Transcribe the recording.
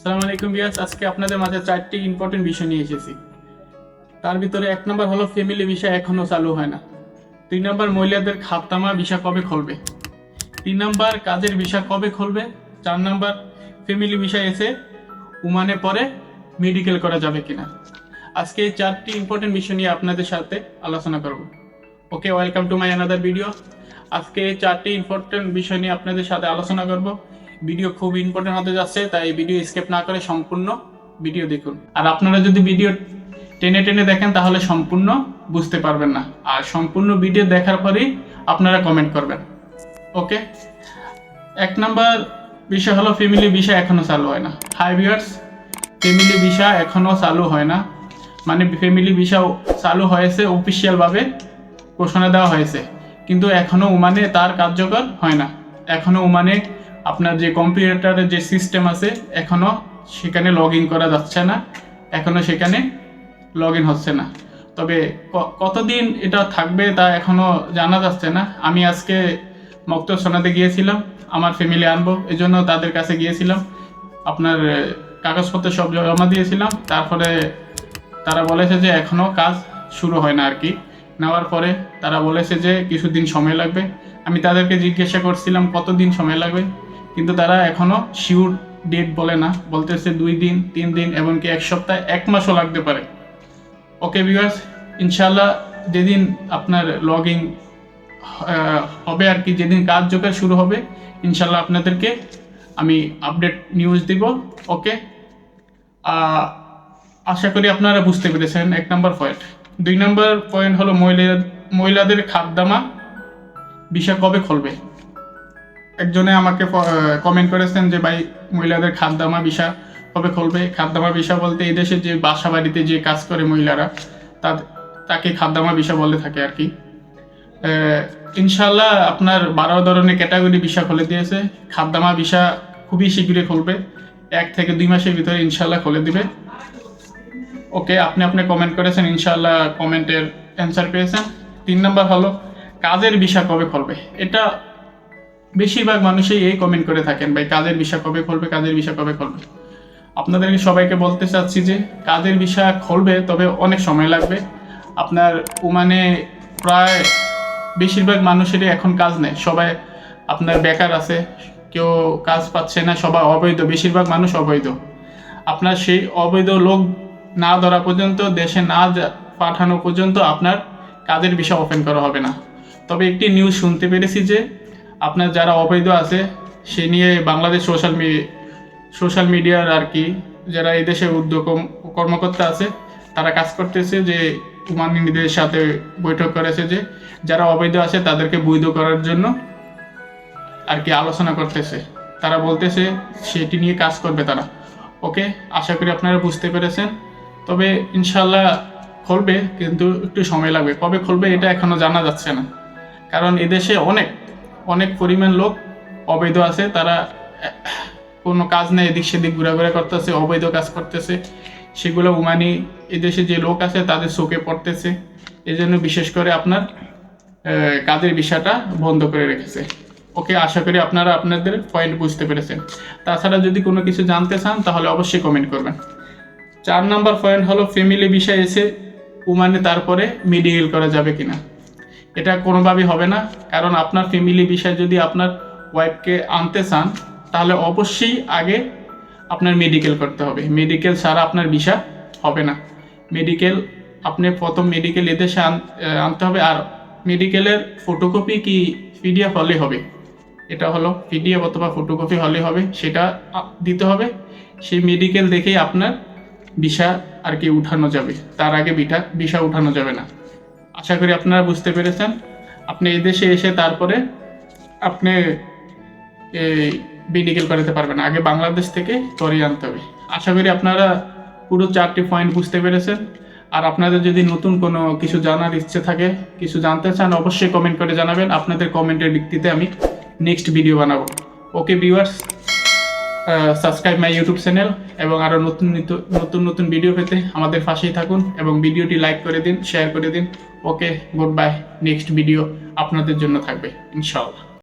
সালাম আলাইকুম বিয়াস আজকে আপনাদের মাঝে চারটি ইম্পর্টেন্ট বিষয় নিয়ে এসেছি। তার ভিতরে এক নম্বর হলো ফ্যামিলি এখনও চালু হয় না। নম্বর মহিলাদের কবে খুলবে? তিন নম্বর কাজের কবে খুলবে? চার নম্বর ফ্যামিলি এসে উমানে পরে মেডিকেল করা যাবে কিনা? আজকে এই চারটি ইম্পর্টেন্ট বিষয় নিয়ে আপনাদের সাথে আলোচনা করব। Okay welcome to my another video আজকে এই চারটি ইম্পর্টেন্ট বিষয় নিয়ে আপনাদের সাথে আলোচনা করব। ভিডিও খুব ইম্পর্টেন্ট হতে যাচ্ছে, তাই ভিডিও স্কিপ না করে সম্পূর্ণ ভিডিও দেখুন। আর আপনারা যদি ভিডিও টেনে টেনে দেখেন, তাহলে সম্পূর্ণ বুঝতে পারবেন না। আর সম্পূর্ণ ভিডিও দেখার পরেই আপনারা কমেন্ট করবেন। ওকে এক নাম্বার বিষয় হলো ফ্যামিলি ভিসা এখনও চালু হয় না। হাই ভিউয়ার্স ফ্যামিলি ভিসা এখনও চালু হয় না। মানে ফ্যামিলি ভিসা চালু হয়েছে অফিসিয়াল ভাবে ঘোষণা দেওয়া হয়েছে। কিন্তু এখনও ওমানে তার কার্যকর হয় না। এখনও ওমানে আপনার যে কম্পিউটারের যে সিস্টেম আছে, এখনও সেখানে লগ ইন করা যাচ্ছে না। এখনও সেখানে লগ ইন হচ্ছে না। তবে কতদিন এটা থাকবে তা এখনও জানা যাচ্ছে না। আমি আজকে মক্ত শোনাতে গিয়েছিলাম, আমার ফ্যামিলি আনব এই জন্য তাদের কাছে গিয়েছিলাম। আপনার কাগজপত্র সব জমা দিয়েছিলাম। তারপরে তারা বলেছে যে এখনও কাজ শুরু হয় না আর কি। নেওয়ার পরে তারা বলেছে যে কিছুদিন সময় লাগবে। আমি তাদেরকে জিজ্ঞাসা করছিলাম, কতদিন সময় লাগবে? কিন্তু তারা এখনও শিওর ডেট বলে না। বলতেছে দুই দিন, তিন দিন, এমনকি এক সপ্তাহ এক মাসও লাগতে পারে। ওকে ভিউয়ার্স ইনশাল্লাহ যেদিন আপনার লগ হবে আর কি, যেদিন কার্যকর শুরু হবে ইনশাল্লাহ আপনাদেরকে আমি আপডেট নিউজ দিব ওকে আশা করি আপনারা বুঝতে পেরেছেন এক নম্বর পয়েন্ট দুই নম্বর পয়েন্ট হলো মহিলা মহিলাদের খাদ্যামা বিষয় কবে খুলবে? একজনে আমাকে কমেন্ট করেছেন যে, ভাই, মহিলাদের খাদ্যামা বিষয় কবে খুলবে? খাদ্যামা বিষয় বলতে এই দেশে যে বাসা বাড়িতে যে কাজ করে মহিলারা তার তাকে খাদ্যামা বিষা বলে থাকে আর কি। ইনশাল্লাহ আপনার বারো ধরনের ক্যাটাগরি ভিসা খুলে দিয়েছে। খাদ্যামা ভিসা খুবই শীঘ্রই খুলবে। এক থেকে দুই মাসের ভিতরে ইনশাল্লাহ খুলে দিবে। ওকে, আপনি আপনি কমেন্ট করেছেন ইনশাল্লাহ কমেন্টের অ্যান্সার পেয়েছেন। তিন নম্বর হলো, কাজের ভিসা কবে খুলবে? এটা বেশিরভাগ মানুষই এই কমেন্ট করে থাকেন, ভাই কাজের ভিসা কবে খুলবে কাজের ভিসা কবে খুলবে? আপনাদেরকে সবাইকে বলতে চাচ্ছি যে কাজের ভিসা খুলবে, তবে অনেক সময় লাগবে। আপনার ওমানে প্রায় বেশিরভাগ মানুষেরই এখন কাজ নেই। সবাই আপনার বেকার আছে, কেউ কাজ পাচ্ছে না, সবাই অবৈধ, বেশিরভাগ মানুষ অবৈধ। আপনার সেই অবৈধ লোক না ধরা পর্যন্ত, দেশে না পাঠানো পর্যন্ত আপনার কাজের বিষয় ওপেন করা হবে না। তবে একটি নিউজ শুনতে পেরেছি যে আপনার যারা অবৈধ আছে, সে নিয়ে বাংলাদেশ সোশ্যাল সোশ্যাল মিডিয়ার আর কি, যারা এই দেশে উদ্যোগ কর্মকর্তা আছে, তারা কাজ করতেছে যে উমানিনীদের সাথে বৈঠক করেছে যে, যারা অবৈধ আছে, তাদেরকে বৈধ করার জন্য আর কি আলোচনা করতেছে। তারা বলতেছে, সেটি নিয়ে কাজ করবে তারা। ওকে? আশা করি আপনারা বুঝতে পেরেছেন। তবে ইনশাল্লাহ খুলবে, কিন্তু একটু সময় লাগবে। কবে খুলবে, এটা এখনও জানা যাচ্ছে না। কারণ এদেশে অনেক অনেক পরিমাণ লোক অবৈধ আছে, তারা কোনো কাজ নেই, এদিক সেদিক ঘোরাঘুরা করতেছে, অবৈধ কাজ করতেছে। সেগুলো উমানি এদেশে যে লোক আছে, তাদের চোখে পড়তেছে। এই জন্য বিশেষ করে আপনার কাজের বিষয়টা বন্ধ করে রেখেছে। ওকে, আশা করি আপনারা আপনাদের পয়েন্ট বুঝতে পেরেছেন। তাছাড়া যদি কোনো কিছু জানতে চান, তাহলে অবশ্যই কমেন্ট করবেন। চার নাম্বার পয়েন্ট হলো ফ্যামিলি বিষয় এসে উমানে তারপরে মেডিকেল করা যাবে কিনা। এটা কোনোভাবেই হবে না। কারণ আপনার ফ্যামিলি বিষয় যদি আপনার ওয়াইফকে আনতে চান, তাহলে অবশ্যই আগে আপনার মেডিকেল করতে হবে। মেডিকেল ছাড়া আপনার ভিসা হবে না। মেডিকেল আপনি প্রথম মেডিকেল এদেশে আনতে হবে। আর মেডিকেলের ফটোকপি কি পিডিএফ হলে হবে। এটা হলো পিডিএফ অথবা ফটোকপি হলে হবে। সেটা দিতে হবে। সেই মেডিকেল দেখেই আপনার ভিসা আর কি উঠানো যাবে। তার আগে বিটা ভিসা উঠানো যাবে না। আশা করি আপনারা বুঝতে পেরেছেন। আপনি এই দেশে এসে তারপরে আপনি এই মেডিকেল করাতে পারবেন। আগে বাংলাদেশ থেকে করিয়ে আনতে হবে। আশা করি আপনারা পুরো চারটি পয়েন্ট বুঝতে পেরেছেন। আর আপনাদের যদি নতুন কোনো কিছু জানার ইচ্ছে থাকে, কিছু জানতে চান, অবশ্যই কমেন্ট করে জানাবেন। আপনাদের কমেন্টের ভিত্তিতে আমি নেক্সট ভিডিও বানাবো। Okay viewers subscribe my YouTube channel এবং আরও নতুন নিত- নতুন নতুন ভিডিও পেতে আমাদের পাশেই থাকুন এবং ভিডিওটি লাইক করে দিন শেয়ার করে দিন। Okay good bye next video আপনাদের জন্য থাকবে, ইনশাআল্লাহ।